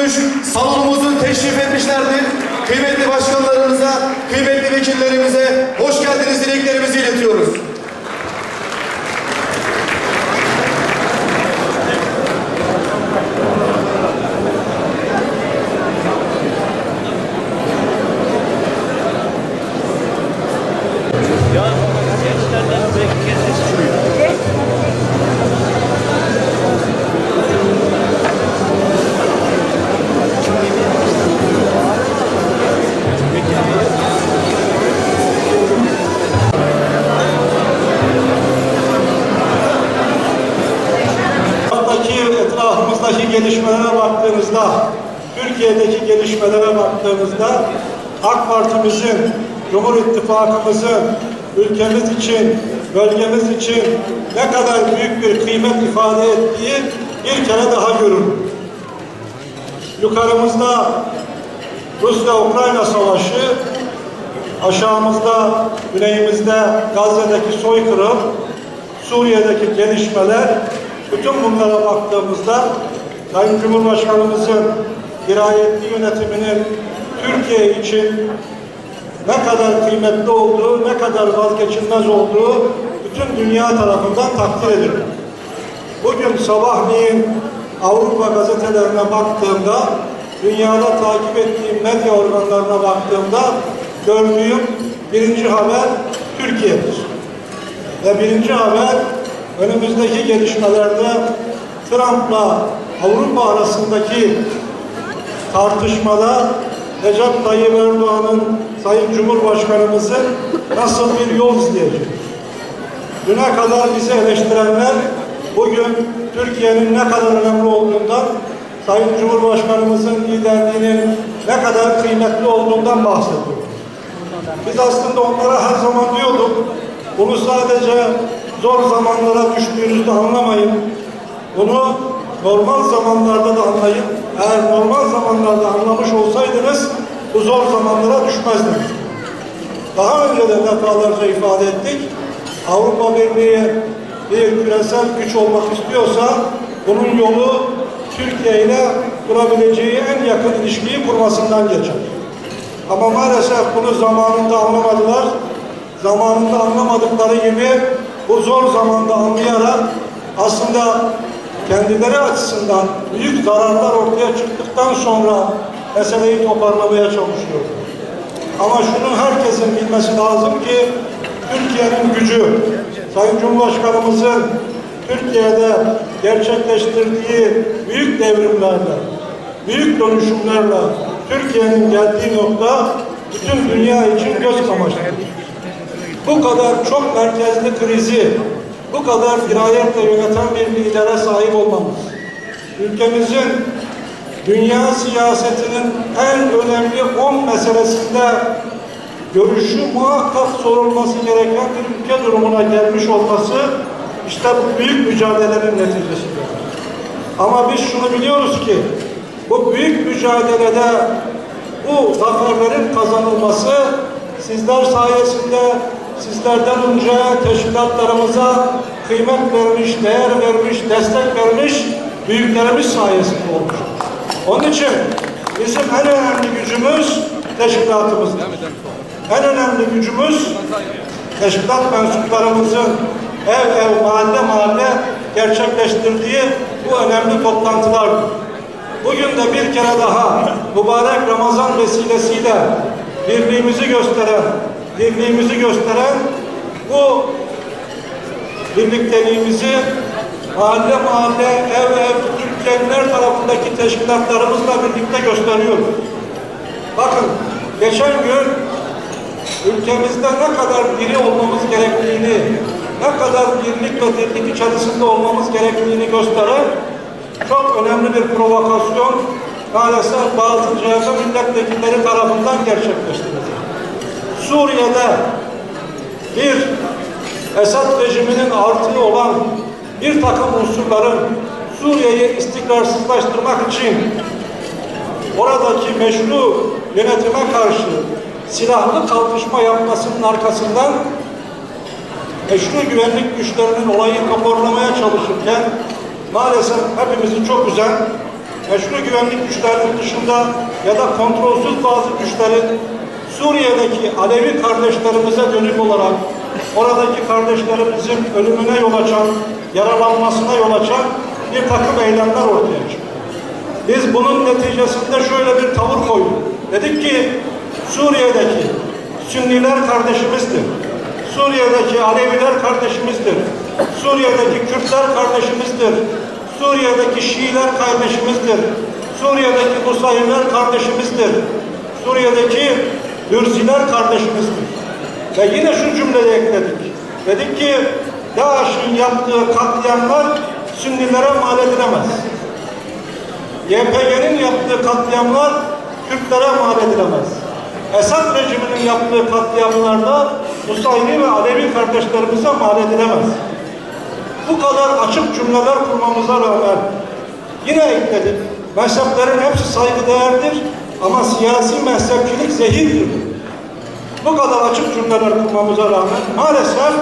bürünmüş salonumuzu teşrif etmişlerdir. Kıymetli başkanlarımıza, kıymetli vekillerimize hoş geldiniz dileklerimizi iletiyoruz. Etrafımızdaki gelişmelere baktığımızda, Türkiye'deki gelişmelere baktığımızda AK Parti'mizin, Cumhur İttifakımızın ülkemiz için, bölgemiz için ne kadar büyük bir kıymet ifade ettiği bir kere daha görülür. Yukarımızda Rusya-Ukrayna savaşı, aşağımızda, güneyimizde Gazze'deki soykırım, Suriye'deki gelişmeler, bütün bunlara baktığımızda Sayın Cumhurbaşkanımızın dirayetli yönetiminin Türkiye için ne kadar kıymetli olduğu, ne kadar vazgeçilmez olduğu bütün dünya tarafından takdir edilir. Bugün sabahleyin Avrupa gazetelerine baktığımda, dünyada takip ettiğim medya organlarına baktığımda gördüğüm birinci haber Türkiye'dir. Ve birinci haber önümüzdeki gelişmelerde Trump'la Avrupa arasındaki tartışmada Recep Tayyip Erdoğan'ın Sayın Cumhurbaşkanımızın nasıl bir yol izleyecek? Düne kadar bizi eleştirenler bugün Türkiye'nin ne kadar önemli olduğundan Sayın Cumhurbaşkanımızın liderliğinin ne kadar kıymetli olduğundan bahsediyor. Biz aslında onlara her zaman diyorduk, bunu sadece zor zamanlara düştüğünüzde anlamayın. Bunu normal zamanlarda da anlayın. Eğer normal zamanlarda anlamış olsaydınız bu zor zamanlara düşmezdiniz. Daha önce de defalarca ifade ettik. Avrupa Birliği bir küresel güç olmak istiyorsa bunun yolu Türkiye ile kurabileceği en yakın ilişkiyi kurmasından geçer. Ama maalesef bunu zamanında anlamadılar. Zamanında anlamadıkları gibi bu zor zamanda anlayarak aslında kendileri açısından büyük zararlar ortaya çıktıktan sonra meseleyi toparlamaya çalışıyor. Ama şunu herkesin bilmesi lazım ki Türkiye'nin gücü, Sayın Cumhurbaşkanımızın Türkiye'de gerçekleştirdiği büyük devrimlerle, büyük dönüşümlerle Türkiye'nin geldiği nokta bütün dünya için göz kamaştırır. Bu kadar çok merkezli krizi, bu kadar dirayetle yöneten bir lidere sahip olmamız, ülkemizin dünya siyasetinin en önemli 10 meselesinde görüşü muhakkak sorulması gereken bir ülke durumuna gelmiş olması işte bu büyük mücadelenin neticesidir. Ama biz şunu biliyoruz ki bu büyük mücadelede bu zaferlerin kazanılması sizler sayesinde sizlerden önce teşkilatlarımıza kıymet vermiş, değer vermiş, destek vermiş büyüklerimiz sayesinde olmuş. Onun için bizim en önemli gücümüz teşkilatımızdır. En önemli gücümüz teşkilat mensuplarımızın ev ev, mahalle mahalle gerçekleştirdiği bu önemli toplantılardır. Bugün de bir kere daha mübarek Ramazan vesilesiyle birliğimizi gösteren, birliğimizi gösteren bu birlikteliğimizi mahalle mahalle, ev ev, Türkiye'nin her tarafındaki teşkilatlarımızla birlikte gösteriyoruz. Bakın, geçen gün ülkemizde ne kadar diri olmamız gerektiğini, ne kadar birlik ve dirlik içerisinde olmamız gerektiğini gösteren çok önemli bir provokasyon maalesef bazı CHP milletvekilleri tarafından gerçekleştirildi. Suriye'de bir Esad rejiminin artığı olan bir takım unsurların Suriye'yi istikrarsızlaştırmak için oradaki meşru yönetime karşı silahlı kalkışma yapmasının arkasından meşru güvenlik güçlerinin olayı kaporlamaya çalışırken maalesef hepimizi çok üzen meşru güvenlik güçlerinin dışında ya da kontrolsüz bazı güçlerin Suriye'deki Alevi kardeşlerimize dönük olarak oradaki kardeşlerimizin ölümüne yol açan, yaralanmasına yol açan bir takım eylemler ortaya çıktı. Biz bunun neticesinde şöyle bir tavır koyduk. Dedik ki Suriye'deki Sünniler kardeşimizdir. Suriye'deki Aleviler kardeşimizdir. Suriye'deki Kürtler kardeşimizdir. Suriye'deki Şiiler kardeşimizdir. Suriye'deki Nusayriler kardeşimizdir. Suriye'deki Dürziler kardeşimizdir. Ve yine şu cümleyi ekledik. Dedik ki DAEŞ'in yaptığı katliamlar Sünnilere mal edilemez. YPG'nin yaptığı katliamlar Kürtlere mal edilemez. Esad rejiminin yaptığı katliamlarda Nusayri ve Alevi kardeşlerimize mal edilemez. Bu kadar açık cümleler kurmamıza rağmen yine ekledik. Mezheplerin hepsi saygıdeğerdir ama siyasi mezhepçilik zehirdir. Bu kadar açık cümleler kurmamıza rağmen maalesef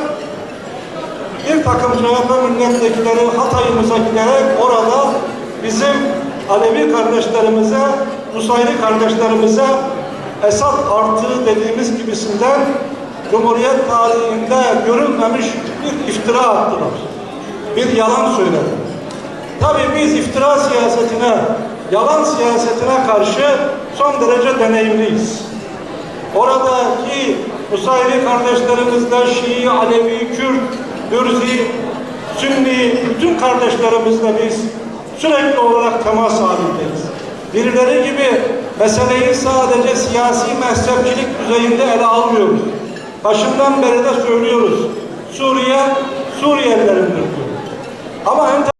bir takım CHP milletvekilleri Hatay'ımıza giderek orada bizim Alevi kardeşlerimize, Nusayri kardeşlerimize Esad artığı dediğimiz gibisinden Cumhuriyet tarihinde görülmemiş bir iftira attılar. Bir yalan söylediler. Tabii biz iftira siyasetine, yalan siyasetine karşı son derece deneyimliyiz. Oradaki Nusayri kardeşlerimizle Şii, Alevi, Kürt, Dürzi, Sünni, bütün kardeşlerimizle biz sürekli olarak temas halindeyiz. Birileri gibi meseleyi sadece siyasi mezhepçilik düzeyinde ele almıyoruz. Başından beri de söylüyoruz. Suriye, Suriyelilerin diyor. Ama